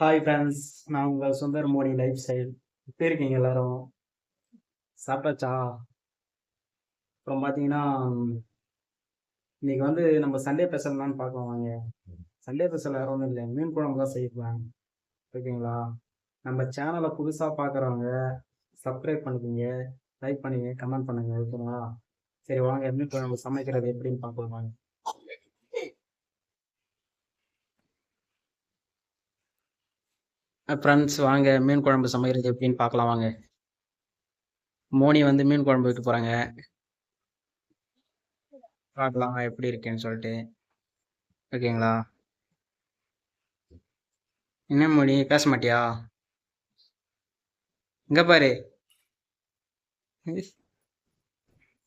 Hi friends நான் உங்கள் Sundar Modi life style எப்படி இருக்கீங்க எல்லாரும்? சாப்பிட்டாச்சா? அப்புறம் பார்த்தீங்கன்னா இன்னைக்கு வந்து நம்ம சண்டே ஸ்பெஷல்னான்னு பார்க்கலாம் வாங்க. சண்டே ஸ்பெஷல் வேறு ஒன்றும் இல்லை. மீன் குழம்பு தான் செய்யலாம் ஓகேங்களா? நம்ம சேனலை புதுசாக பார்க்குறவங்க சப்ஸ்கிரைப் பண்ணிக்கோங்க. லைக் பண்ணுங்க கமெண்ட் பண்ணுங்க ஓகேங்களா சரி வாங்க மீன் குழம்பு சமைக்கிறது எப்படின்னு பார்க்கலாம் வாங்க. ஃப்ரெண்ட்ஸ் வாங்க. மீன் குழம்பு சமைக்கிறது எப்படின்னு பார்க்கலாம் வாங்க. மோனி வந்து மீன் குழம்பு வைக்க போகிறாங்க பார்க்கலாம் எப்படி இருக்கேன்னு சொல்லிட்டு. ஓகேங்களா? என்ன மோனி பேச மாட்டியா? இங்க பாரு.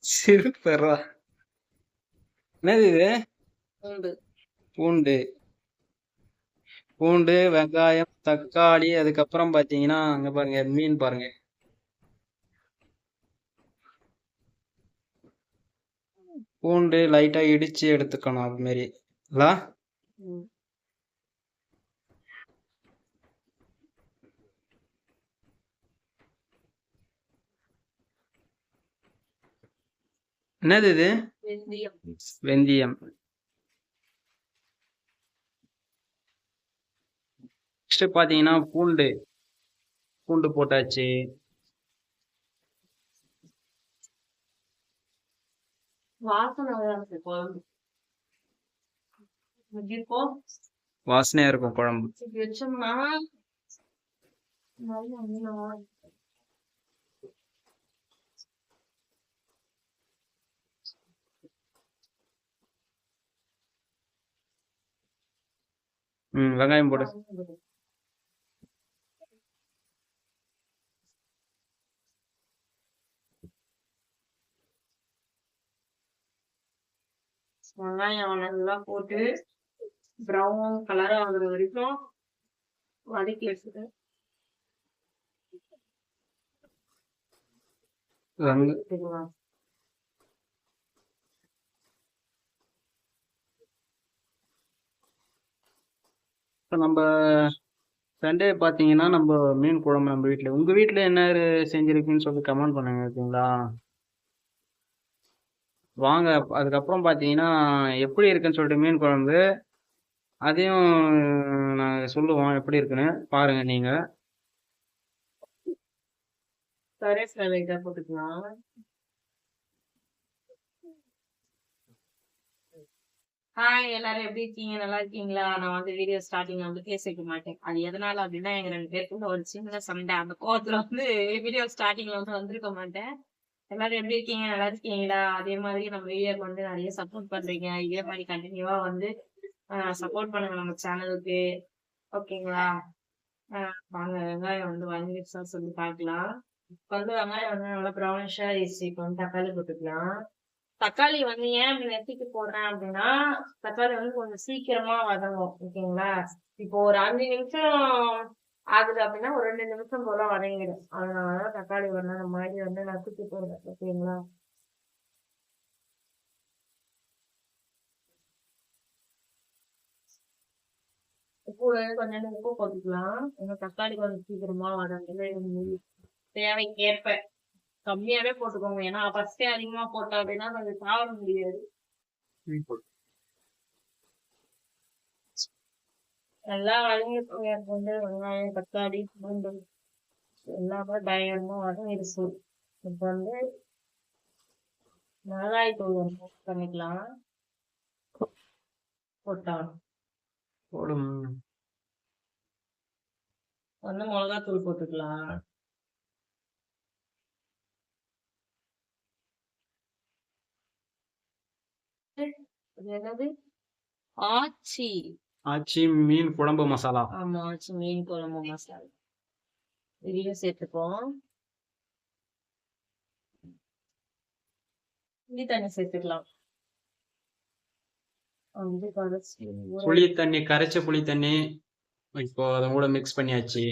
சிறுப்பரா என்னது இது? உண்டு பூண்டு. பூண்டு வெங்காயம் தக்காளி அதுக்கப்புறம் பார்த்தீங்கன்னா அங்க பாருங்க மீன் பாருங்க. பூண்டு லைட்டா இடிச்சு எடுத்துக்கணும் அது மாரி. இல்ல. என்னது இது? வெந்தயம். வெந்தயம். நெக்ஸ்ட் பாத்தீங்கன்னா பூண்டு பூண்டு போட்டாச்சு. வாசனையா இருக்கும் குழம்பு. ம் வெங்காயம் போடு. வெங்காயம் நல்லா போட்டு ப்ரௌன் கலர் ஆகுற வரைக்கும் வதக்கி வச்சுட்டு வெங்க எடுத்துக்கலாம். இப்போ நம்ம சண்டே பார்த்தீங்கன்னா நம்ம மீன் குழம்பு நம்ம வீட்டில் உங்கள் வீட்டில் என்ன செஞ்சிருக்குன்னு சொல்லி கமெண்ட் பண்ணுங்க ஓகேங்களா? வாங்க. அதுக்கப்புறம் பார்த்தீங்கன்னா எப்படி இருக்குன்னு சொல்லிட்டு மீன் குழம்பு அதையும் நாங்கள் சொல்லுவோம் எப்படி இருக்குன்னு. பாருங்க நீங்கள் கருவேப்பிலை லைட்டா போட்டுக்கலாம். ஹாய் எல்லாரும் எப்படி இருக்கீங்க? நல்லா இருக்கீங்களா? நான் வந்து வீடியோ ஸ்டார்டிங்ல வந்து பேசிக்க மாட்டேன். அது எதனால அப்படின்னா எங்க ரெண்டு பேருக்குள்ள ஒரு சின்ன சண்டை. அந்த கோவத்துல வந்து வீடியோ ஸ்டார்டிங்ல வந்து வந்திருக்க மாட்டேன். எல்லாரும் எப்படி இருக்கீங்க? நல்லா இருக்கீங்களா? அதே மாதிரி நம்ம வீடியோக்கு வந்து நிறைய சப்போர்ட் பண்றீங்க. இதே மாதிரி கண்டினியூவா வந்து சப்போர்ட் பண்ணுங்க நம்ம சேனலுக்கு ஓகேங்களா வாங்க. வெங்காயம் வந்து வதங்கிடுச்சா சொல்லி பார்க்கலாம். இப்போ வந்து வெங்காயம் வந்து நல்லா ப்ரௌனிஷா ஆயிடுச்சு. இப்போ வந்து தக்காளி போட்டுக்கலாம். தக்காளி வந்து ஏன் அப்படி நெத்திக்கு போடுறேன் அப்படின்னா தக்காளி வந்து கொஞ்சம் சீக்கிரமா வதங்கும். ஓகேங்களா இப்போ ஒரு அஞ்சு நிமிஷம் ஆகுது அப்படின்னா ஒரு ரெண்டு நிமிஷம் போல வதங்கிடும் அதனாலதான் தக்காளி வந்து அந்த மாதிரி வந்து நசுக்கி போடுறேன் ஓகேங்களா? உப்பு கொஞ்சம் உப்பு போட்டுக்கலாம். ஏன்னா தக்காளி கொஞ்சம் சீக்கிரமா வதங்குது தேவைக்கேற்ப. கம்மியாவே போட்டுக்கோங்க. ஏன்னா ஃபர்ஸ்டே அதிகமா போட்டோம் அப்படின்னா கொஞ்சம் சாப்பிட முடியாது. வதங்கி எனக்கு வந்து வெங்காயம் தக்காளி பூண்டு எல்லாமே பயங்கரமா வதங்கிடுச்சு. இப்போ வந்து மிளகாய் தூள் வந்து பண்ணிக்கலாம். போட்டான் போடும். வந்து மிளகாய் தூள் போட்டுக்கலாம். என்னது? ஆச்சி. ஆச்சி மீன் குழம்பு மசாலா. ஆமா ஆச்சி மீன் குழம்பு மசாலா. இதையும் சேர்த்துப்போம். புளி தண்ணி சேர்த்துக்கலாம். வந்து கரைச்சி ஊற புளி தண்ணி கரைச்ச புளி தண்ணி இப்போ அதை கூட மிக்ஸ் பண்ணியாச்சு.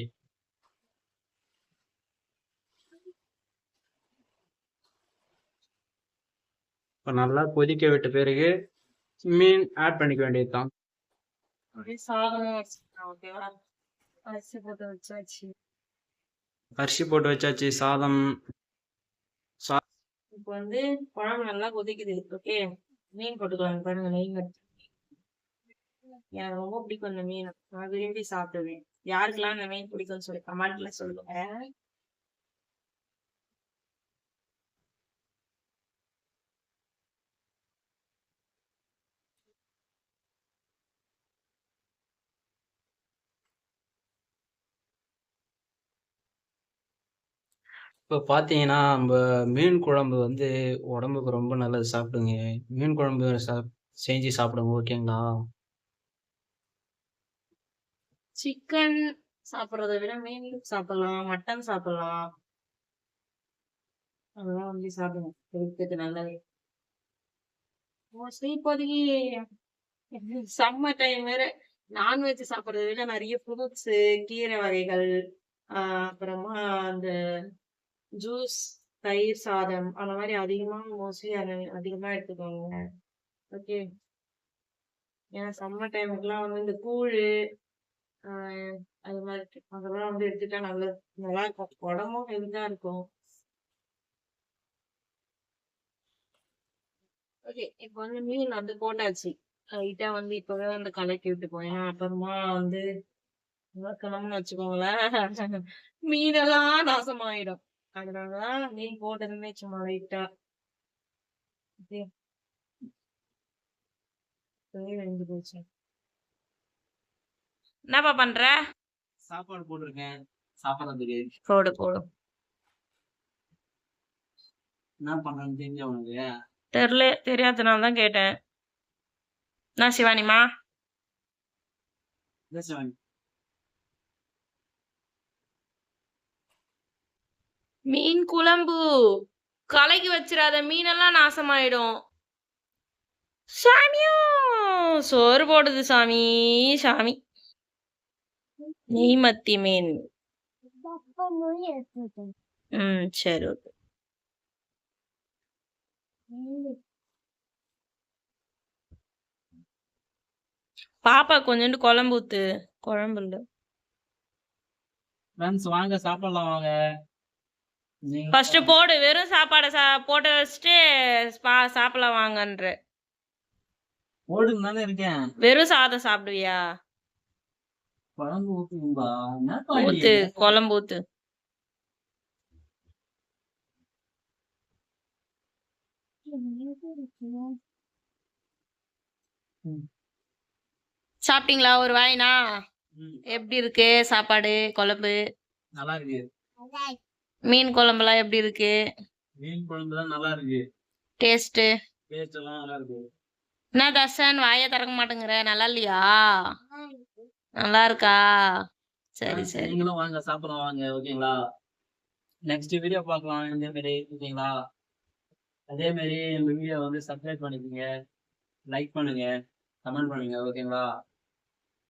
இப்போ நல்லா கொதிக்க விட்ட பிறகு மீன் ஆட் பண்ணிக்க வேண்டியதுதான். அப்படியே சாதமும் வச்சுக்கலாம் ஓகேவா அரிசி போட்டு வச்சாச்சு அரிசி போட்டு வச்சாச்சு சாதம் இப்போ வந்து குழம்பு நல்லா கொதிக்குது ஓகே மீன் போட்டுக்கலாம் பாருங்க நெய். எனக்கு ரொம்ப பிடிக்கும் இந்த மீன் நான் விரும்பி சாப்பிடுவேன் யாருக்கெல்லாம் இந்த மீன் பிடிக்கும்னு சொல்லி கமெண்ட்ல சொல்லுங்க இப்போ பார்த்தீங்கன்னா நம்ம மீன் குழம்பு வந்து உடம்புக்கு ரொம்ப நல்லது சாப்பிடுங்க. மீன் குழம்பு சாப் செஞ்சு சாப்பிடுங்க ஓகேங்களா? சிக்கன் சாப்பிடுறத விட மீன் சாப்பிடலாம் மட்டன் சாப்பிடலாம். அதெல்லாம் வந்து சாப்பிடுங்க ஹெல்த்துக்கு நல்லது. மோஸ்ட்லி இப்போதைக்கு சம்மர் டைம் வேற. நான்வெஜ் சாப்பிடுறத விட நிறைய ஃப்ரூட்ஸ் கீரை வகைகள் ஆஹ் அப்புறமா அந்த ஜூஸ் தயிர் சாதம் அந்த மாதிரி அதிகமா மோஸ்ட்லி அதிகமா எடுத்துக்கோங்க ஓகே ஏன்னா சம்மர் டைமுக்குலாம் வந்து இந்த கூழ் அது மாதிரி அதெல்லாம் வந்து எடுத்துட்டா நல்லது நல்லா இருக்கும். உடம்பும் ஹெல்த்தா இருக்கும். ஓகே இப்போ வந்து மீன் வந்து போட்டாச்சு. லைட்டா வந்து இப்பவே வந்து கலக்கி விட்டு போயேன் அப்புறமா வந்து வளர்க்கணும்னு வச்சுக்கோங்களேன். மீனெல்லாம் நாசமாயிடும். அதனாலதான் மீன் போட்டதுமே சும்மா லைட்டா வெந்து போச்சு. என்னப்பா பண்ற? சாப்பாடு போட்டிருக்கேன். சாப்பிட்றதுக்கு போடு போடு. என்ன பண்றேன்னு தெரிஞ்ச உனக்கு? தெரியல தெரியாதனால தான் கேட்டேன். நான் சிவானிமா என்ன சிவன்? மீன் குழம்பு. கலக்கி வச்சிடாத மீனெல்லாம் நாசமாயிடும். சாமியும் சோறு போடுது சாமி சாமி. நெய்மத்தி மீன். ம் சரி ஓகே. பாப்பா கொஞ்சோண்டு குழம்பு ஊத்து. குழம்பு இல்ல. ஃப்ரெண்ட்ஸ் வாங்க சாப்பிடலாம் வாங்க. ஃபர்ஸ்ட் போடு வெறும் சாப்பாடை சா போட்டு வச்சுட்டு பா சாப்பிடலாம் வாங்கன்ற. தானே இருக்கேன். வெறும் சாதம் சாப்பிடுவியா? குழம்பு ஊத்துங்களா என்னப்பா ஊத்து? குழம்பு? ஊத்து. சாப்பிட்டீங்களா? ஒரு வாய்னா? எப்படி இருக்கு? சாப்பாடு குழம்பு? நல்லா இருக்கு. மீன் குழம்புலாம் எப்படி இருக்கு? மீன் குழம்பு தான் நல்லா இருக்கு. டேஸ்ட் டேஸ்ட் எல்லாம் நல்லா இருக்கு. என்ன தர்ஷன் வாயை திறக்க மாட்டேங்கிற? நல்லா இல்லையா? நல்லா இருக்கா? சரி சரி. நீங்களும் வாங்க சாப்பிடலாம் வாங்க ஓகேங்களா? நெக்ஸ்ட் வீடியோ பார்க்கலாம் இதே மாதிரி ஓகேங்களா? அதே மாதிரி இந்த வீடியோ வந்து சப்ஸ்கிரைப் பண்ணிக்கோங்க. லைக் பண்ணுங்க கமெண்ட் பண்ணுங்க ஓகேங்களா?